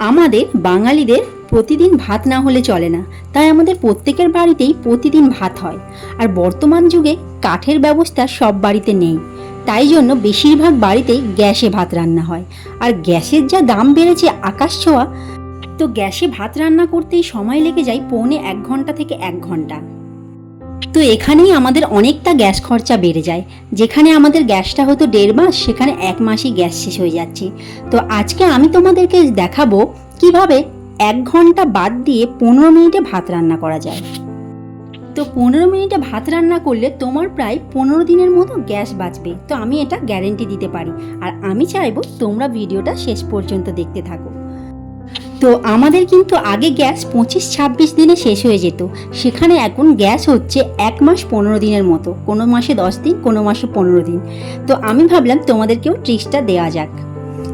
আমাদের বাঙালিদের প্রতিদিন ভাত না হলে চলে না। তাই আমাদের প্রত্যেকের বাড়িতেই প্রতিদিন ভাত হয়। আর বর্তমান যুগে কাঠের ব্যবস্থা সব বাড়িতে নেই। তাই জন্য বেশিরভাগ বাড়িতেই গ্যাসে ভাত রান্না হয়। আর গ্যাসের যা দাম বেড়েছে আকাশ ছোঁয়া, তো গ্যাসে ভাত রান্না করতেই সময় লেগে যায় পৌনে এক ঘণ্টা থেকে এক ঘণ্টা। তো এখানেই আমাদের অনেকটা গ্যাস খরচা বেড়ে যায়। যেখানে আমাদের গ্যাসটা হতো দেড় মাস, সেখানে এক মাসই গ্যাস শেষ হয়ে যাচ্ছে। তো আজকে আমি তোমাদেরকে দেখাবো কীভাবে এক ঘণ্টা বাদ দিয়ে পনেরো মিনিটে ভাত রান্না করা যায়। তো পনেরো মিনিটে ভাত রান্না করলে তোমার প্রায় পনেরো দিনের মতো গ্যাস বাঁচবে। তো আমি এটা গ্যারেন্টি দিতে পারি। আর আমি চাইব তোমরা ভিডিওটা শেষ পর্যন্ত দেখতে থাকো। তো আমাদের কিন্তু আগে গ্যাস পঁচিশ ছাব্বিশ দিনে শেষ হয়ে যেত। সেখানে এখন গ্যাস হচ্ছে এক মাস পনেরো দিনের মতো। কোনো মাসে দশ দিন, কোনো মাসে পনেরো দিন। তো আমি ভাবলাম তোমাদেরকেও ট্রিক্সটা দেওয়া যাক।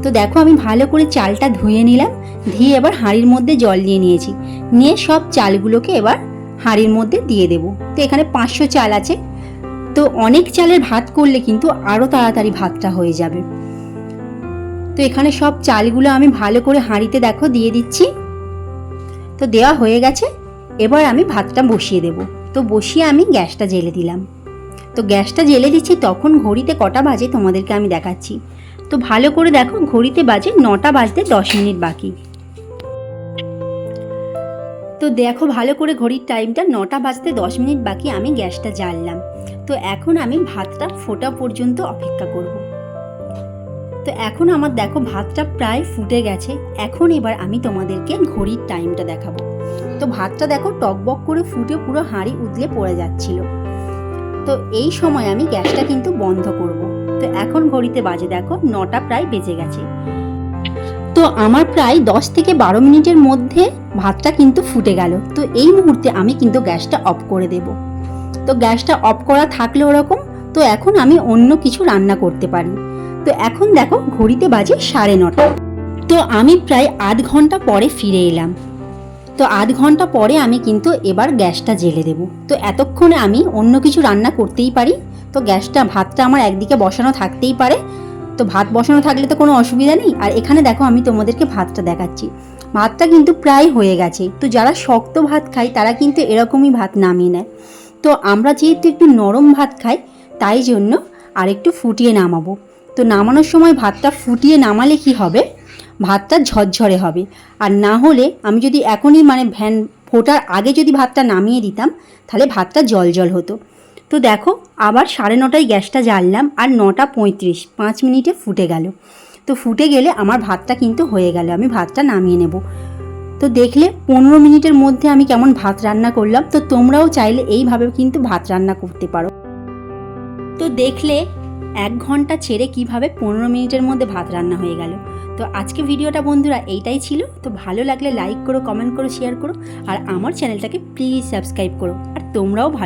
তো দেখো আমি ভালো করে চালটা ধুয়ে নিলাম, ধুয়ে এবার হাঁড়ির মধ্যে জল নিয়ে নিয়েছি। নিয়ে সব চালগুলোকে এবার হাঁড়ির মধ্যে দিয়ে দেবো। তো এখানে পাঁচশো চাল আছে। তো অনেক চালের ভাত করলে কিন্তু আরও তাড়াতাড়ি ভাতটা হয়ে যাবে। তো এখানে সব চালগুলো আমি ভালো করে হাঁড়িতে দেখো দিয়ে দিচ্ছি। তো দেওয়া হয়ে গেছে। এবার আমি ভাতটা বসিয়ে দেব। তো বসিয়ে আমি গ্যাসটা জেলে দিলাম। তো গ্যাসটা জেলে দিচ্ছি, তখন ঘড়িতে কটা বাজে তোমাদেরকে আমি দেখাচ্ছি। তো ভালো করে দেখো, ঘড়িতে বাজে নটা বাজতে দশ মিনিট বাকি। তো দেখো, ভালো করে ঘড়ির টাইমটা নটা বাজতে দশ মিনিট বাকি আমি গ্যাসটা জ্বাললাম। তো এখন আমি ভাতটা ফোটা পর্যন্ত অপেক্ষা করব। তো এখন আমার দেখো ভাতটা প্রায় ফুটে গেছে। এখন এবার আমি তোমাদেরকে ঘড়ির টাইমটা দেখাবো। তো ভাতটা দেখো টকবক করে ফুটে পুরো হাঁড়ি উতলে পড়ে যাচ্ছিল। তো এই সময় আমি গ্যাসটা কিন্তু বন্ধ করব। তো এখন ঘড়িতে বাজে দেখো নটা প্রায় বেজে গেছে। তো আমার প্রায় দশ থেকে বারো মিনিটের মধ্যে ভাতটা কিন্তু ফুটে গেল। তো এই মুহূর্তে আমি কিন্তু গ্যাসটা অফ করে দেব। তো গ্যাসটা অফ করা থাকলে ওরকম। তো এখন আমি অন্য কিছু রান্না করতে পারি। তো এখন দেখো ঘড়িতে বাজে সাড়ে নটা। তো আমি প্রায় আধ ঘণ্টা পরে ফিরে এলাম। তো আধ ঘণ্টা পরে আমি কিন্তু এবার গ্যাসটা জেলে দেব। তো এতক্ষণে আমি অন্য কিছু রান্না করতেই পারি। তো গ্যাসটা, ভাতটা আমার একদিকে বসানো থাকতেই পারে। তো ভাত বসানো থাকলে তো কোনো অসুবিধা নেই। আর এখানে দেখো আমি তোমাদেরকে ভাতটা দেখাচ্ছি। ভাতটা কিন্তু প্রায় হয়ে গেছে। তো যারা শক্ত ভাত খায়, তারা কিন্তু এরকমই ভাত নামিয়ে নেয়। তো আমরা যেহেতু একটু নরম ভাত খাই, তাই জন্য আর একটু ফুটিয়ে নামাবো। তো নামানোর সময় ভাতটা ফুটিয়ে নামালে কি হবে? ভাতটা ঝরঝরে হবে। আর না হলে আমি যদি এখনই মানে ভ্যান ফোটার আগে যদি ভাতটা নামিয়ে দিতাম, তাহলে ভাতটা জল জল হতো। তো দেখো, আবার সাড়ে নটায় গ্যাসটা জ্বাললাম আর নটা পঁয়ত্রিশ, পাঁচ মিনিটে ফুটে গেল। তো ফুটে গেলে আমার ভাতটা কিন্তু হয়ে গেল, আমি ভাতটা নামিয়ে নেব। তো দেখলে পনেরো মিনিটের মধ্যে আমি কেমন ভাত রান্না করলাম। তো তোমরাও চাইলে এইভাবে কিন্তু ভাত রান্না করতে পারো। তো দেখলে এক ঘণ্টা ছেড়ে কীভাবে পনেরো মিনিটের মধ্যে ভাত রান্না হয়ে গেল? তো আজকে ভিডিওটা বন্ধুরা এইটাই ছিল। তো ভালো লাগলে লাইক করো কমেন্ট করো শেয়ার করো, আর আমার চ্যানেলটাকে প্লিজ সাবস্ক্রাইব করো। আর তোমরাও ভালো